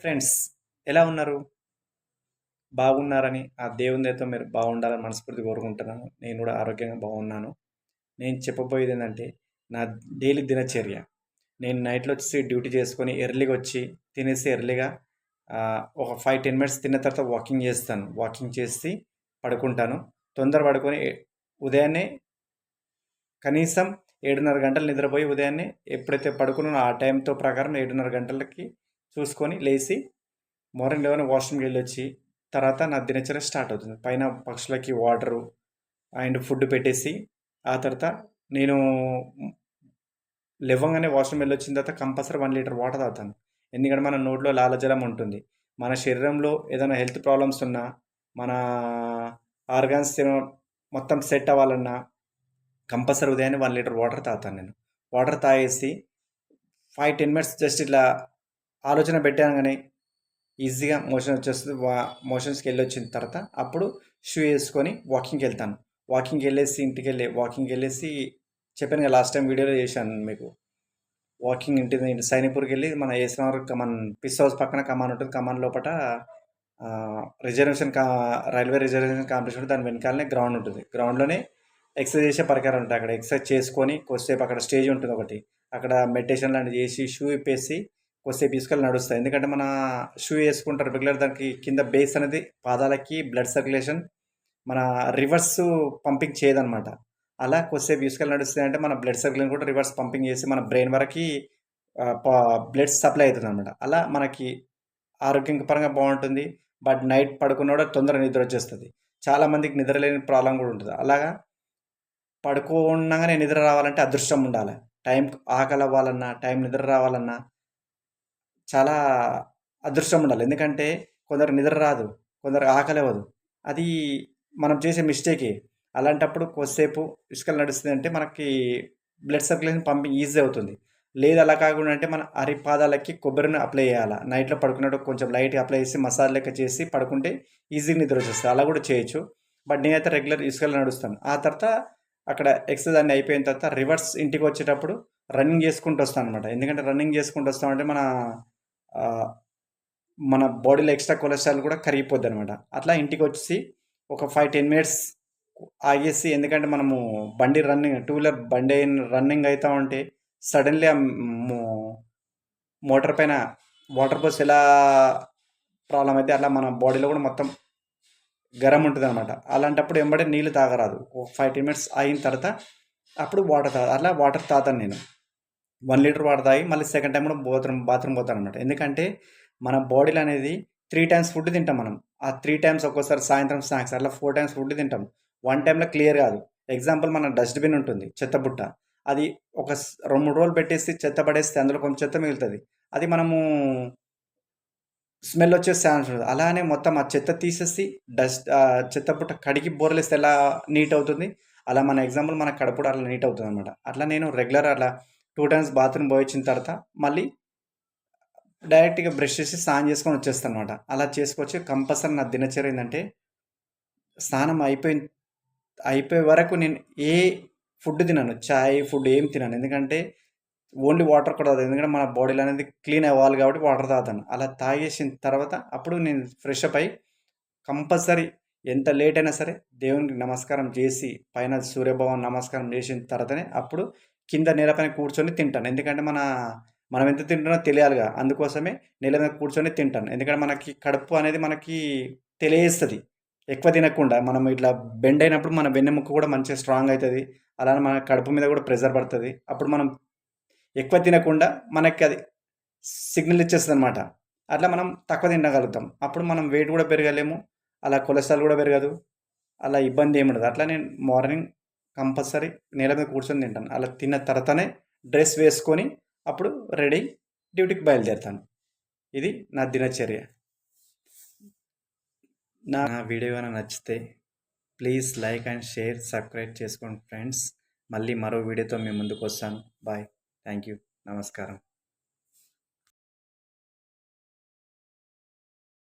Friends ఎలా ఉన్నారు? బాగున్నారని ఆ దేవుని దయతో మీరు బాగుండాలని మనస్ఫూర్తి కోరుకుంటున్నాను. నేను కూడా ఆరోగ్యంగా బాగున్నాను. నేను చెప్పబోయేది ఏంటంటే నా డైలీ దినచర్య. నేను నైట్లో వచ్చి డ్యూటీ చేసుకొని ఎర్లీగా వచ్చి తినేసి ఎర్లీగా ఒక ఫైవ్ టెన్ మినిట్స్ తిన్న తర్వాత వాకింగ్ చేస్తాను. వాకింగ్ చేసి పడుకుంటాను. తొందర పడుకొని ఉదయాన్నే కనీసం ఏడున్నర గంటలు నిద్రపోయి ఉదయాన్నే ఎప్పుడైతే పడుకున్నానో ఆ టైంతో ప్రకారం ఏడున్నర గంటలకి చూసుకొని లేచి మార్నింగ్ లెవెన్ వాష్రూమ్కి వెళ్ళి వచ్చి తర్వాత నా దినచర్య స్టార్ట్ అవుతుంది. పైన పక్షులకి వాటరు అండ్ ఫుడ్ పెట్టేసి ఆ తర్వాత నేను లేవగానే వాష్రూమ్ వెళ్ళి వచ్చిన తర్వాత కంపల్సరీ వన్ లీటర్ వాటర్ తాగుతాను. ఎందుకంటే మన నోట్లో లాలజలం ఉంటుంది. మన శరీరంలో ఏదైనా హెల్త్ ప్రాబ్లమ్స్ ఉన్నా మన ఆర్గాన్స్ మొత్తం సెట్ అవ్వాలన్నా కంపల్సరీ ఉదయాన్నే వన్ లీటర్ వాటర్ తాగుతాను నేను. వాటర్ తాగేసి ఫైవ్ టెన్ మినిట్స్ జస్ట్ ఇట్లా ఆలోచన పెట్టాను కానీ ఈజీగా మోషన్ వచ్చేస్తుంది. వా మోషన్స్కి వెళ్ళి వచ్చిన తర్వాత అప్పుడు షూ వేసుకొని వాకింగ్కి వెళ్తాను. వాకింగ్కి వెళ్ళేసి ఇంటికి వెళ్ళి వాకింగ్కి వెళ్ళేసి చెప్పాను కదా లాస్ట్ టైం వీడియోలో చేశాను మీకు. వాకింగ్ ఇంటి సైనిపూర్కి వెళ్ళి మన ఏసినవర్ కమాన్ పిస్ హౌస్ పక్కన కమాన్ ఉంటుంది. కమాన్ లోపల రిజర్వేషన్ కా రైల్వే రిజర్వేషన్ కాంపిటీషన్ ఉంటుంది. దాని వెనకాలనే గ్రౌండ్ ఉంటుంది. గ్రౌండ్లోనే ఎక్సర్సైజ్ చేసే పరికరాలు ఉంటాయి అక్కడ ఎక్సర్సైజ్ చేసుకొని కొద్దిసేపు అక్కడ స్టేజ్ ఉంటుంది ఒకటి. అక్కడ మెడిటేషన్ లాంటివి చేసి షూ ఇప్పేసి వస్తే తీసుకెళ్ళి నడుస్తాయి. ఎందుకంటే మన షూ వేసుకుంటారు రెగ్యులర్ దానికి కింద బేస్ అనేది పాదాలకి బ్లడ్ సర్క్యులేషన్ మన రివర్స్ పంపింగ్ చేయదనమాట అలా కొద్దిసేపు తీసుకెళ్ళి నడుస్తుంది అంటే మన బ్లడ్ సర్క్యులేషన్ కూడా రివర్స్ పంపింగ్ చేసి మన బ్రెయిన్ వరకు బ్లడ్ సప్లై అవుతుంది అనమాట అలా మనకి ఆరోగ్యం పరంగా బాగుంటుంది. బట్ నైట్ పడుకున్న తొందరగా నిద్ర వచ్చేస్తుంది. చాలామందికి నిద్ర లేని ప్రాబ్లం కూడా ఉంటుంది. అలాగా పడుకోగానే నిద్ర రావాలంటే అదృష్టం ఉండాలి. టైం ఆకలి అవ్వాలన్నా టైం నిద్ర రావాలన్నా చాలా అదృష్టం ఉండాలి. ఎందుకంటే కొందరు నిద్ర రాదు కొందరు ఆకలివ్వదు. అది మనం చేసే మిస్టేకే. అలాంటప్పుడు కొద్దిసేపు ఇసుకలు నడుస్తుంది అంటే మనకి బ్లడ్ సర్క్యులేషన్ పంపింగ్ ఈజీ అవుతుంది. లేదు అలా కాకుండా అంటే మన అరిపాదాలకి కొబ్బరిని అప్లై చేయాలి? నైట్లో పడుకున్నట్టు కొంచెం లైట్గా అప్లై చేసి మసాజ్ లెక్క చేసి పడుకుంటే ఈజీగా నిద్ర వచ్చేస్తుంది. అలా కూడా చేయొచ్చు. బట్ నేనైతే రెగ్యులర్ ఇసుకలు నడుస్తాను. ఆ తర్వాత అక్కడ ఎక్సర్సైజ్ అన్ని అయిపోయిన తర్వాత రివర్స్ ఇంటికి వచ్చేటప్పుడు రన్నింగ్ చేసుకుంటూ వస్తాను అనమాట ఎందుకంటే రన్నింగ్ చేసుకుంటూ వస్తామంటే మన మన బాడీలో ఎక్స్ట్రా కొలెస్ట్రాల్ కూడా కరిగిపోద్ది అనమాట అట్లా ఇంటికి వచ్చి ఒక ఫైవ్ టెన్ మినిట్స్ ఆగేసి ఎందుకంటే మనము బండి రన్నింగ్ టూ వీలర్ బండి రన్నింగ్ అవుతా ఉంటే సడన్లీ ఆ మోటార్ పైన వాటర్ బస్ ఎలా ప్రాబ్లం అయితే అట్లా మన బాడీలో కూడా మొత్తం గరం ఉంటుంది అనమాట అలాంటప్పుడు వెంబడే నీళ్ళు తాగరాదు. ఒక ఫైవ్ టెన్ మినిట్స్ అయిన తర్వాత అప్పుడు వాటర్ తాగు అట్లా వాటర్ తాతాను నేను. వన్ లీటర్ వాటర్ తాగి మళ్ళీ సెకండ్ టైం కూడా బాత్రూమ్ బాత్రూమ్ పోతాను అనమాట ఎందుకంటే మన బాడీలో అనేది త్రీ టైమ్స్ ఫుడ్ తింటాం మనం. ఆ త్రీ టైమ్స్ ఒక్కోసారి సాయంత్రం స్నాక్స్ అట్లా ఫోర్ టైమ్స్ ఫుడ్ తింటాం. వన్ టైంలో క్లియర్ కాదు. ఎగ్జాంపుల్ మన డస్ట్బిన్ ఉంటుంది చెత్తబుట్ట అది ఒక రెండు మూడు రోజులు పెట్టేసి చెత్త పడేస్తే అందులో కొంచెం చెత్త మిగులుతుంది. అది మనము స్మెల్ వచ్చే ఛాన్స్ ఉంటుంది అలానే మొత్తం ఆ చెత్త తీసేసి డస్ట్ చెత్త పుట్ట కడిగి బోర్లేస్తే ఎలా నీట్ అవుతుంది? అలా మన ఎగ్జాంపుల్ మన కడుపు అలా నీట్ అవుతుంది అనమాట అట్లా నేను రెగ్యులర్ అలా టూ టైమ్స్ బాత్రూమ్ పోయి వచ్చిన తర్వాత మళ్ళీ డైరెక్ట్గా బ్రష్ చేసి స్నానం చేసుకొని వచ్చేస్తాను అనమాట అలా చేసుకొచ్చి కంపల్సరీ నా దినచర్య ఏంటంటే స్నానం అయిపోయిన అయిపోయే వరకు నేను ఏ ఫుడ్ తినను. చాయ్ ఫుడ్ ఏం తినను. ఎందుకంటే ఓన్లీ వాటర్ కూడా తాగుతాను ఎందుకంటే మన బాడీలో అనేది క్లీన్ అవ్వాలి కాబట్టి వాటర్ తాగుతాను. అలా తాగేసిన తర్వాత అప్పుడు నేను ఫ్రెష్ అప్ అయ్యి కంపల్సరీ ఎంత లేట్ అయినా సరే దేవునికి నమస్కారం చేసి పైన సూర్యభవన్ నమస్కారం చేసిన తర్వాతనే అప్పుడు కింద నేలపైన కూర్చొని తింటాను. ఎందుకంటే మన మనం ఎంత తింటున్నా తెలియాలిగా. అందుకోసమే నేల మీద కూర్చొని తింటాను. ఎందుకంటే మనకి కడుపు అనేది మనకి తెలియజేస్తుంది. ఎక్కువ తినకుండా మనం ఇట్లా బెండ్ అయినప్పుడు మన వెన్నెముక కూడా మంచిగా స్ట్రాంగ్ అవుతుంది అలానే మన కడుపు మీద కూడా ప్రెషర్ పడుతుంది. అప్పుడు మనం ఎక్కువ తినకుండా మనకి అది సిగ్నల్ ఇచ్చేస్తుంది అనమాట అట్లా మనం తక్కువ తినగలుగుతాం. అప్పుడు మనం వెయిట్ కూడా పెరగలేము. అలా కొలెస్ట్రాల్ కూడా పెరగదు. అలా ఇబ్బంది ఏమి ఉండదు అట్లా నేను మార్నింగ్ కంపల్సరీ నేల మీద కూర్చొని తింటాను. అలా తిన్న తర్వాతనే డ్రెస్ వేసుకొని అప్పుడు రెడీ డ్యూటీకి బయలుదేరుతాను. ఇది నా దినచర్య. నా వీడియో కనుక నచ్చితే please like and share subscribe చేసుకోండి ఫ్రెండ్స్. మళ్ళీ మరో వీడియోతో మేము ముందుకు వస్తాను. బాయ్. Thank you. నమస్కారం.